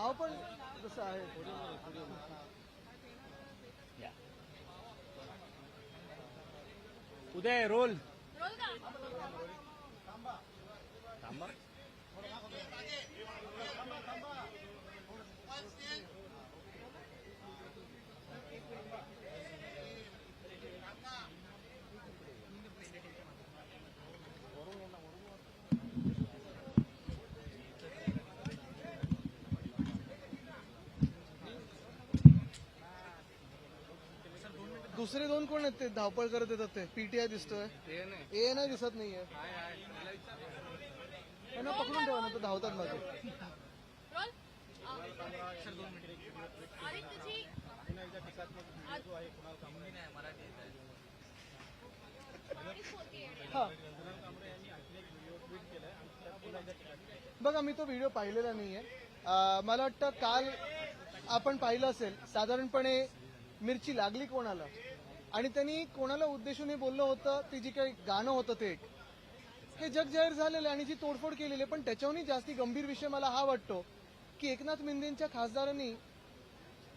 नाव पण जसं आहे. उदय रोल. थांबा. दुसरे दोन कोण आहेत ते? धावपळ करत येतात ते. पीटीआय दिसतोय. ए नाही दिसत नाहीये. त्यांना पकडून ठेवा ना तर धावतात हा. बघा मी तो व्हिडिओ पाहिलेला नाहीये. अं, मला वाटतं काल आपण पाहिलं असेल साधारणपणे मिरची लागली कोणाला? आणि त्यांनी कोणाला उद्देशून हे बोललं होतं ते जी काही गाणं होतं ते. एक हे जग जाहीर झालेलं आहे आणि जी तोडफोड केलेली आहे पण त्याच्याहूनही जास्ती गंभीर विषय मला हा वाटतो की एकनाथ मिंदेंच्या खासदारांनी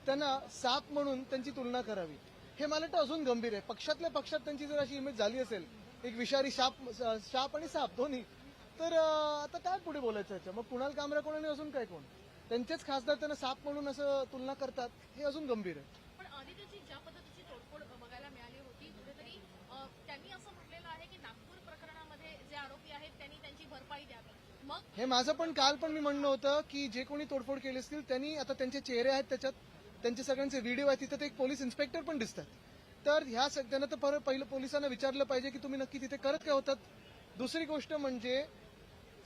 त्यांना साप म्हणून त्यांची तुलना करावी. हे मला वाटतं अजून गंभीर आहे. पक्षातल्या पक्षात त्यांची जर अशी इमेज झाली असेल एक विषारी शाप शाप आणि साप दोन्ही तर आता काय पुढे बोलायचं याच्या मग कुणाल कामरा कोण आणि अजून काय कोण? त्यांचेच खासदार त्यांना साप म्हणून असं तुलना करतात हे अजून गंभीर आहे पण आदित्यजी ज्या पद्धतीची तोडफोड बघायला मिळाली होती कुठेतरी अ, त्यांनी असं म्हटलेलं आहे की नागपूर प्रकरणामध्ये जे आरोपी आहेत त्यांनी त्यांची भरपाई द्यावी मग हे माझं पण काल पण मी म्हणणं होतं की जे कोणी तोडफोड केली असतील त्यांनी आता त्यांचे चेहरे आहेत त्याच्यात त्यांचे सगळ्यांचे व्हिडिओ आहेत तिथं ते एक पोलीस इन्स्पेक्टर पण दिसतात. तर ह्या सगळ्यांना तर पहिलं पोलिसांना विचारलं पाहिजे की तुम्ही नक्की तिथे करत काय होतात? दुसरी गोष्ट म्हणजे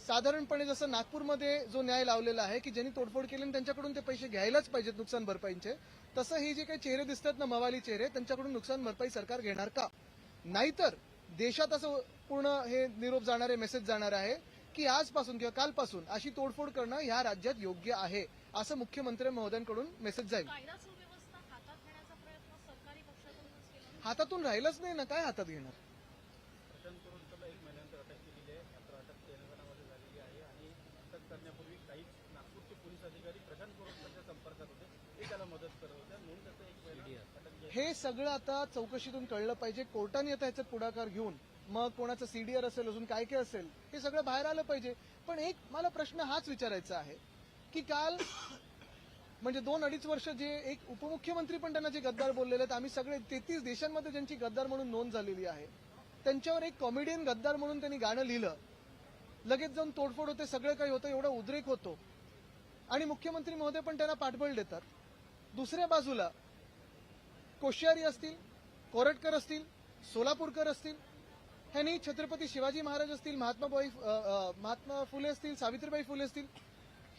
साधारणपणे जसं नागपूरमध्ये जो न्याय लावलेला आहे की ज्यांनी तोडफोड केली आणि त्यांच्याकडून ते पैसे घ्यायलाच पाहिजेत नुकसान भरपाईचे तसं हे जे काही चेहरे दिसतात ना मवाली चेहरे त्यांच्याकडून नुकसान भरपाई सरकार घेणार का? नाहीतर देशात असं पूर्ण हे निरोप जाणारे मेसेज जाणार आहे की आजपासून किंवा कालपासून अशी तोडफोड करणं ह्या राज्यात योग्य आहे असं मुख्यमंत्री महोदयांकडून मेसेज जाईल. हातातून राहिलंच नाही ना काय हातात घेणार? हे सगळं आता चौकशीतून कळलं पाहिजे कोर्टाने आता ह्याच्यात पुढाकार घेऊन मग कोणाचं सीडीआर असेल अजून काय काय असेल हे सगळं बाहेर आलं पाहिजे. पण एक मला प्रश्न हाच विचारायचा आहे की काल म्हणजे दोन अडीच वर्ष जे एक उपमुख्यमंत्री पण त्यांना जे गद्दार बोललेले आहेत आम्ही सगळे तेहतीस देशांमध्ये ज्यांची गद्दार म्हणून नोंद झालेली आहे त्यांच्यावर एक कॉमेडियन गद्दार म्हणून त्यांनी गाणं लिहिलं. लगेच जाऊन तोडफोड होते सगळं काही होतं एवढा उद्रेक होतो. आणि मुख्यमंत्री महोदय पण त्यांना पाठबळ देतात. दुसऱ्या बाजूला कोश्यारी असतील कोरटकर असतील सोलापूरकर असतील ह्यांनी छत्रपती शिवाजी महाराज असतील महात्माबाई महात्मा फुले असतील सावित्रीबाई फुले असतील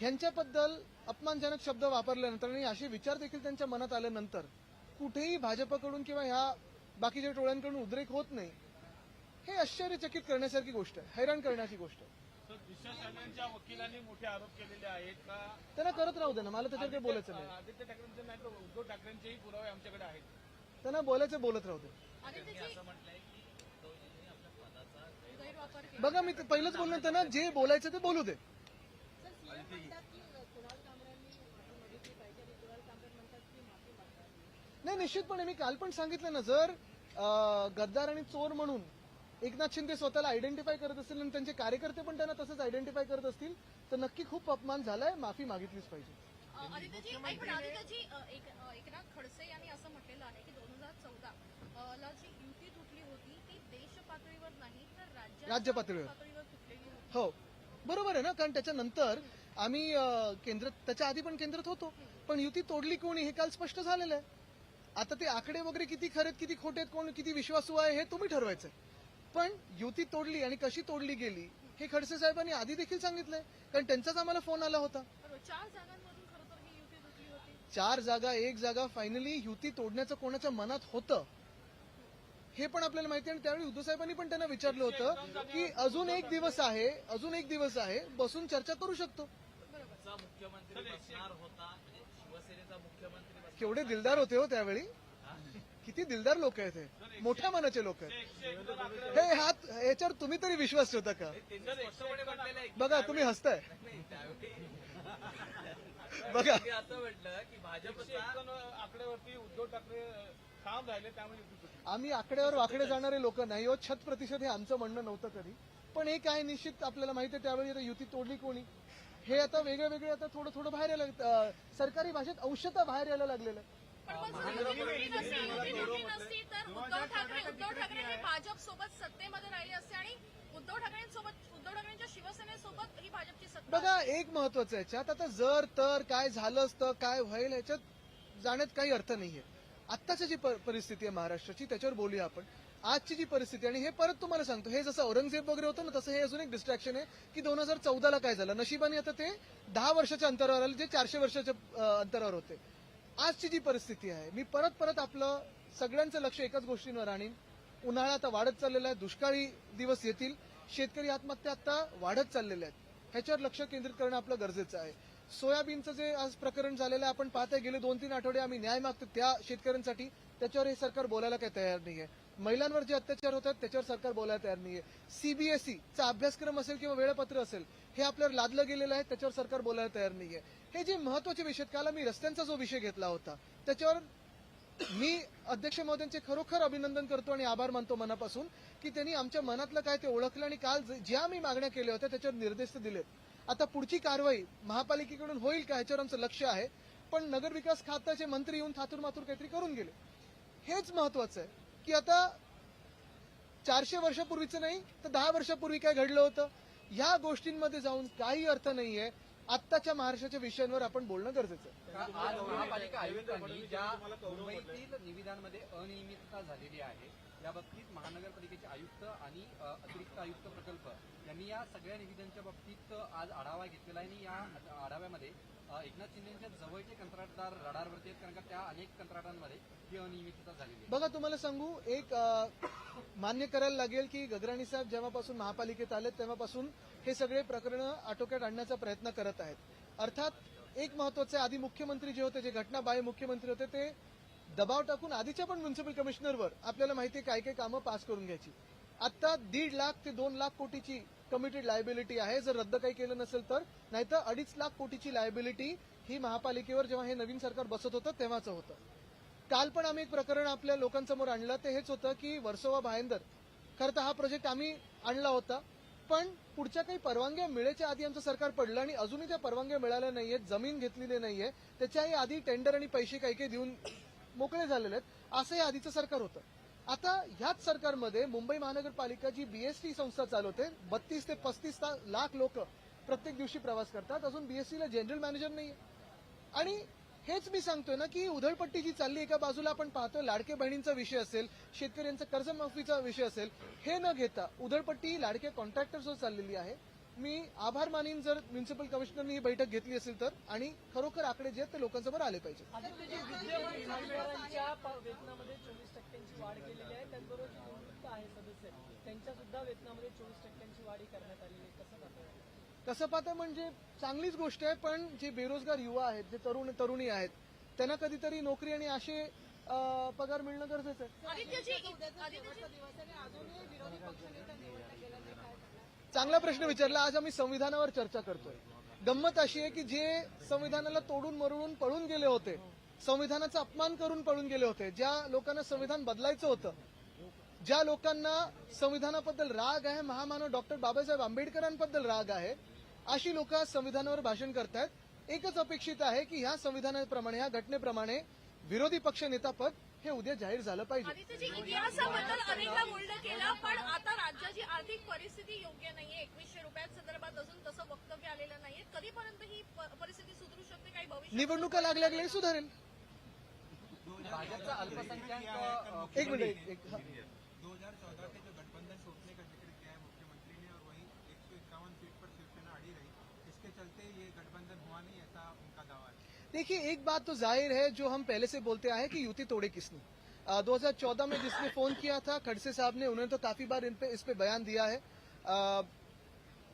ह्यांच्याबद्दल अपमानजनक शब्द वापरल्यानंतर आणि असे विचार देखील त्यांच्या मनात आल्यानंतर कुठेही भाजपकडून किंवा ह्या बाकीच्या टोळ्यांकडून उद्रेक होत नाही. हे आश्चर्यचकित करण्यासारखी गोष्ट आहे हैराण करण्याची गोष्ट आहे. तर दिशा साहेबांच्या वकिलांनी मोठे आरोप केलेले आहेत का? त्यांना करत राहू दे ना मला त्याच्यावर काही बोलायचं नाही. आदित्य ठाकरेंचे नाही तर उद्धव ठाकरेंचेही पुरावे आमच्याकडे आहेत. त्यांना बोलायचं बोलत राहू दे. गैरवापर केला बघा मी पहिलंच बोललो ना त्यांना जे बोलायचं ते बोलू दे. नाही निश्चितपणे मी काल पण सांगितलं ना जर गद्दार आणि चोर म्हणून एकनाथ शिंदे स्वतःला आयडेंटिफाय करत असतील आणि त्यांचे कार्यकर्ते पण त्यांना तसंच आयडेंटिफाय करत असतील तर नक्की खूप अपमान झालाय माफी मागितलीच पाहिजे. एकनाथ खडसे यांनी असं म्हटलेलं आहे की दोन हजार चौदा ला जी युती तुटली होती देश पातळीवर नाही तर राज्य पातळीवर. हो. बरोबर आहे ना? कारण त्याच्यानंतर आम्ही केंद्र त्याच्या आधी पण केंद्रात होतो. पण युती तोडली कोणी हे काल स्पष्ट झालेलं आहे. आता ते आकडे वगैरे किती खरेत किती खोटे आहेत कोण किती विश्वासू आहे हे तुम्ही ठरवायचंय. पण युती तोडली आणि कशी तोडली गेली हे खडसे साहेबांनी आधी देखील सांगितलंय. कारण त्यांचाच आम्हाला फोन आला ही होती. चार जागा एक जागा फायनली युती तोडण्याचं कोणाच्या मनात होतं? हे पण आपल्याला माहिती आहे. आणि त्यावेळी उद्धवसाहेबांनी पण त्यांना विचारलं होतं की अजून एक दिवस आहे अजून एक दिवस आहे बसून चर्चा करू शकतो. केवढे दिलदार होते हो त्यावेळी. किती दिलदार लोक आहेत हे. मोठ्या मनाचे लोक आहेत. हे हात याच्यावर तुम्ही तरी विश्वास ठेवता का? बघा तुम्ही हसताय. बघा. म्हटलं की आकड्यावरती उद्धव ठाकरे ठाम राहिले त्यामुळे. आम्ही आकड्यावर वाकडे जाणारे लोक नाही हो छत प्रतिशत हे आमचं म्हणणं नव्हतं कधी पण एक आहे निश्चित आपल्याला माहिती आहे त्यावेळी आता युती तोडली कोणी? हे आता वेगळे वेगळे आता थोडं थोडं बाहेर यायला सरकारी भाषेत औषधं बाहेर यायला लागलेलं आहे. नसती तर उद्धव ठाकरे उद्धव ठाकरे हे भाजप सोबत सत्तेमध्ये राहिले असते आणि उद्धव ठाकरेंसोबत उद्धव ठाकरेंच्या शिवसेनेसोबत ही भाजपची सत्ता बघा एक महत्वाचं याच्यात आता जर तर काय झालं असतं काय होईल याच्यात जाण्यात काही अर्थ नाहीये. आत्ताची जी परिस्थिती आहे महाराष्ट्राची त्याच्यावर बोलूया आपण. आजची जी परिस्थिती आणि हे परत तुम्हाला सांगतो. हे जसं औरंगजेब वगैरे होतं ना तसं हे अजून एक डिस्ट्रॅक्शन आहे की दोन हजार चौदाला काय झालं? नशिबाने आता ते दहा वर्षाच्या अंतरावर आले जे चारशे वर्षाच्या अंतरावर होते. आजची जी परिस्थिती आहे मी परत परत आपलं सगळ्यांचं लक्ष एकाच गोष्टींवर आणीन. उन्हाळा आता वाढत चाललेला आहे दुष्काळी दिवस येतील. शेतकरी आत्महत्या आता वाढत चाललेल्या आहेत. ह्याच्यावर लक्ष केंद्रित करणं आपलं गरजेचं आहे. सोयाबीनचं जे आज प्रकरण झालेलं आहे आपण पाहताय गेले दोन तीन आठवडे आम्ही न्याय मागतो त्या शेतकऱ्यांसाठी. त्याच्यावर हे सरकार बोलायला काही तयार नाहीये. महिलांवर जे अत्याचार होतात त्याच्यावर सरकार बोलायला तयार नाहीये. सीबीएसई चा अभ्यासक्रम असेल किंवा वेळापत्र असेल हे आपल्यावर लादलं गेलेलं आहे त्याच्यावर सरकार बोलायला तयार नाहीये. हे जे महत्त्वाचे विषय काल मी रस्त्यांचा जो विषय घेतला होता त्याच्यावर मी अध्यक्ष महोदयांचे खरोखर अभिनंदन करतो आणि आभार मानतो मनापासून की त्यांनी आमच्या मनातलं काय ते ओळखलं आणि काल ज्या मी मागण्या केल्या होत्या त्याच्यावर निर्देश दिलेत. आता पुढची कारवाई महापालिकेकडून होईल का ह्याच्यावर आमचं लक्ष आहे. पण नगरविकास खात्याचे मंत्री येऊन थातूर मातूर काहीतरी करून गेले. हेच महत्वाचं आहे. की आता चारशे वर्षापूर्वीचं नाही तर दहा वर्षापूर्वी काय घडलं होतं? ह्या गोष्टींमध्ये जाऊन काही अर्थ नाहीये. आत्ताच्या महाराष्ट्राच्या विषयांवर आपण बोलणं गरजेचं आहे. महापालिका आयुक्तांनी ज्या मुंबईतील निविदांमध्ये अनियमितता झालेली आहे या बाबतीत महानगरपालिकेचे आयुक्त आणि अतिरिक्त आयुक्त प्रकल्प यांनी या सगळ्या निविदांच्या बाबतीत आज आढावा घेतलेला आहे. आणि या आढाव्यामध्ये एकनाथ शिंदेच्या जवळचे कंत्राटदार रडारवरती आहेत. कारण का त्या अनेक कंत्राटांमध्ये ही अनियमितता झालेली बघा तुम्हाला सांगू एक मान्य करायला लागेल की गगराणी साहेब जेव्हापासून महापालिकेत आले तेव्हापासून हे सगळे प्रकरण आटोक्यात आणण्याचा प्रयत्न करत आहेत. अर्थात एक महत्वाचं आधी मुख्यमंत्री जे होते जे घटना घटनाबाह्य मुख्यमंत्री होते ते दबाव टाकून आधीच्या पण म्युन्सिपल कमिशनरवर आपल्याला माहिती आहे काय काय कामं पास करून घ्यायची. आता दीड लाख ते दोन लाख कोटीची कमिटेड लायबिलिटी आहे. जर रद्द काही केलं नसेल तर नाहीतर अडीच लाख कोटीची लायबिलिटी ही महापालिकेवर जेव्हा हे नवीन सरकार बसत होतं तेव्हाचं होतं. काल पण आम्ही एक प्रकरण आपल्या लोकांसमोर आणलं. ते हेच होतं की वर्सोवा भायंदर खरं तर हा प्रोजेक्ट आम्ही आणला होता पण पुढच्या काही परवानग्या मिळायच्या आधी आमचं सरकार पडलं आणि अजूनही त्या परवानग्या मिळाल्या नाहीयेत जमीन घेतलेली नाहीये. त्याच्याही आधी टेंडर आणि पैसे काही काही देऊन मोकळे झालेले आहेत. असं हे आधीचं सरकार होतं. आता ह्याच सरकारमध्ये मुंबई महानगरपालिका जी बीएसटी संस्था चालवते बत्तीस ते पस्तीस लाख लोक प्रत्येक दिवशी प्रवास करतात. अजून बीएसटीला जनरल मॅनेजर नाहीये. आणि हेच मी सांगतोय ना की उधळपट्टी जी चालली एका बाजूला आपण पाहतो लाडके बहिणींचा विषय असेल शेतकऱ्यांचा कर्जमाफीचा विषय असेल हे न घेता उधळपट्टी लाडके कॉन्ट्रॅक्टरवर चाललेली आहे. मी आभार मानीन जर म्युन्सिपल कमिशनरनी ही बैठक घेतली असेल तर आणि खरोखर आकडे जे आहेत ते लोकांसमोर आले पाहिजे वेतनामध्ये चोवीस टक्क्यांची वाढ केलेली आहे त्याचबरोबर जे निवृत्त आहे सदस्य त्यांच्या सुद्धा वेतनामध्ये चोवीस टक्क्यांची वाढ ही करण्यात आलेली आहे. कसं पाहता कसं पाहता म्हणजे चांगलीच गोष्ट आहे पण जे बेरोजगार युवा आहेत जे तरुण तरुणी आहेत त्यांना कधीतरी नोकरी आणि असे पगार मिळणं गरजेचं आहे. चांगला प्रश्न विचारला. आज आम्ही संविधानावर चर्चा करतोय. गंमत अशी आहे की जे संविधानाला तोडून मरवून पळून गेले होते संविधानाचा अपमान करून पळून गेले होते ज्या लोकांना संविधान बदलायचं होतं ज्या लोकांना संविधानाबद्दल राग आहे महामानव डॉक्टर बाबासाहेब आंबेडकरांबद्दल राग आहे अशी लोक आज संविधानावर भाषण करतायत. एकच अपेक्षित आहे की ह्या संविधानाप्रमाणे ह्या घटनेप्रमाणे विरोधी पक्ष नेता पद हे उद्या जाहीर झालं पाहिजे. इतिहासाबद्दल अनेकदा बोलणं केलं पण आता राज्याची आर्थिक परिस्थिती योग्य नाहीये. एकवीसशे रुपयांसंदर्भात अजून तसं वक्तव्य आलेलं नाहीये. कधीपर्यंत ही प- परिस्थिती सुधरू शकते काही भविष्य निवडणुका लागल्या सुधारेल. भाजपचा अल्पसंख्याक एक मिनिट एक- एक हा. 2014 देखिए एक बात तो ज़ाहिर है जो हम पहले से बोलते आए हैं कि युति तोड़े किसने। आ, 2014 में जिसने फ़ोन किया था खड़से साहब ने उन्होंने तो काफ़ी बार इन पे इस पे बयान दिया है।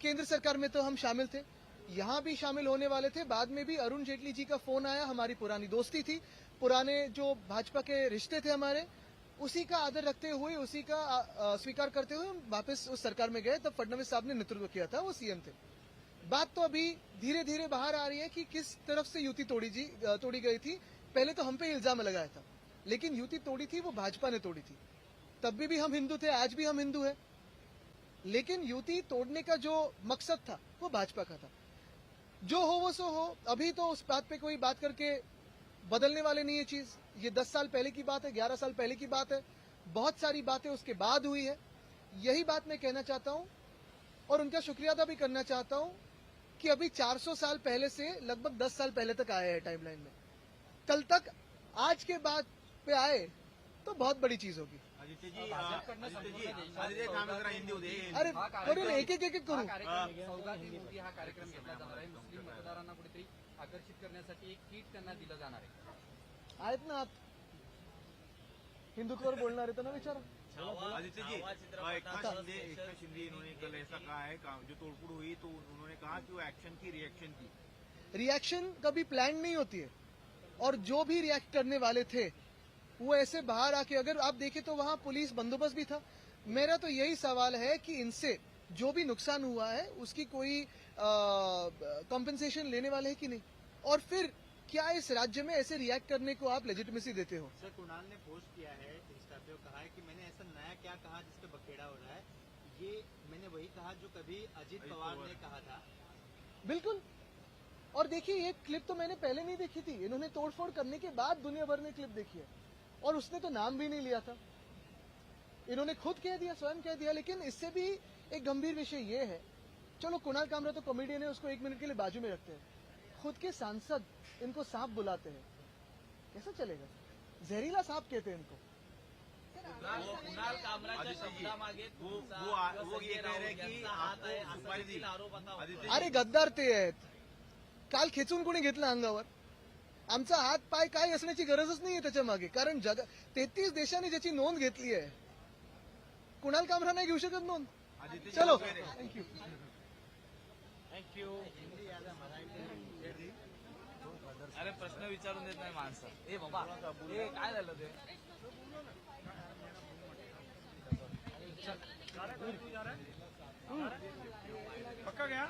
केंद्र सरकार में तो हम शामिल थे। यहाँ भी शामिल होने वाले थे। बाद में भी अरुण जेटली जी का फ़ोन आया हमारी पुरानी दोस्ती थी। पुराने जो भाजपा के रिश्ते थे हमारे उसी का आदर रखते हुए उसी का स्वीकार करते हुए वापस उस सरकार में गए। तब फडणवीस साहब ने नेतृत्व किया था वो सीएम थे। बात तो अभी धीरे धीरे बाहर आ रही है कि किस तरफ़ से युति तोड़ी जी तोड़ी गई थी। पहले तो हम पे इल्ज़ाम लगाया था लेकिन युति तोड़ी थी वो भाजपा ने तोड़ी थी। तब भी, भी हम हिंदू थे आज भी हम हिंदू है। लेकिन युति तोड़ने का जो मकसद था वो भाजपा का था। जो हो वो सो हो। अभी तो उस बात पे कोई बात करके बदलने वाले नहीं है चीज़। ये दस साल पहले की बात है ग्यारह साल पहले की बात है। बहुत सारी बातें उसके बाद हुई है। यही बात मैं कहना चाहता हूँ और उनका शुक्रिया अदा भी करना चाहता हूँ कि अभी 400 साल पहले से लगभग 10 साल पहले तक आए हैं टाइमलाइन में। कल तक आज के बाद पे आए तो बहुत बड़ी चीज होगी। अरे करू ना एक एक एक करू कार्यक्रम सौगाती हा कार्यक्रम घेतला जाणार आहे. मुस्लिम मतदारांना कुठेतरी आकर्षित करण्यासाठी एक किट त्यांना दिलं जाणार आहे. आहेत ना हिंदुत्वावर बोलणार आहे तर ना विचारा. आदित्य जी एकनाथ शिंदे एकनाथ शिंदे इन्होंने कल ऐसा कहा है जो तोड़फोड़ हुई तो उन्होंने कहा कि वो एक्शन की रिएक्शन की। रिएक्शन कभी प्लान नहीं होती है। और जो भी रिएक्ट करने वाले थे वो ऐसे बाहर आके अगर आप देखें तो वहाँ पुलिस बंदोबस्त भी था। मेरा तो यही सवाल है कि इनसे जो भी नुकसान हुआ है उसकी कोई कॉम्पेंसेशन लेने वाले है कि नहीं? और फिर क्या इस राज्य में ऐसे रिएक्ट करने को आप लेजिटमेसी देते हो? सर कुणाल ने पोस्ट किया है इंस्टा पे कहा है कि मैंने ऐसा नया क्या कहा जिसपे बखेड़ा हो रहा है ये मैंने वही कहा जो कभी अजीत पवार ने कहा था। बिल्कुल। और देखिए ये क्लिप तो मैंने पहले नहीं देखी थी। इन्होंने तोड़फोड़ करने के बाद दुनिया भर ने क्लिप देखी है। और उसने तो नाम भी नहीं लिया था। इन्होंने खुद कह दिया स्वयं कह दिया लेकिन इससे भी एक गंभीर विषय ये है। चलो कुणाल कामरा तो कॉमेडियन है उसको एक मिनट के लिए बाजू में रखते हैं। खुद के सांसद इनको सांप बुलाते हैं। कैसा चलेगा? जहरीला सांप कहते हैं इनको। कुणाल कामराच्या शब्दामागे. अरे गद्दार ते आहेत. काल खेचून कोणी घेतलं अंगावर? आमचा हात पाय काय असण्याची गरजच नाहीये त्याच्यामागे. कारण जग तेहतीस देशांनी ज्याची नोंद घेतली आहे कुणाल कामरा नाही घेऊ शकत नोंद. चलो. थँक्यू थँक्यू अरे प्रश्न विचारून देत नाही माणसं. ए बाबा ए काय झालं ते? पक्का गया?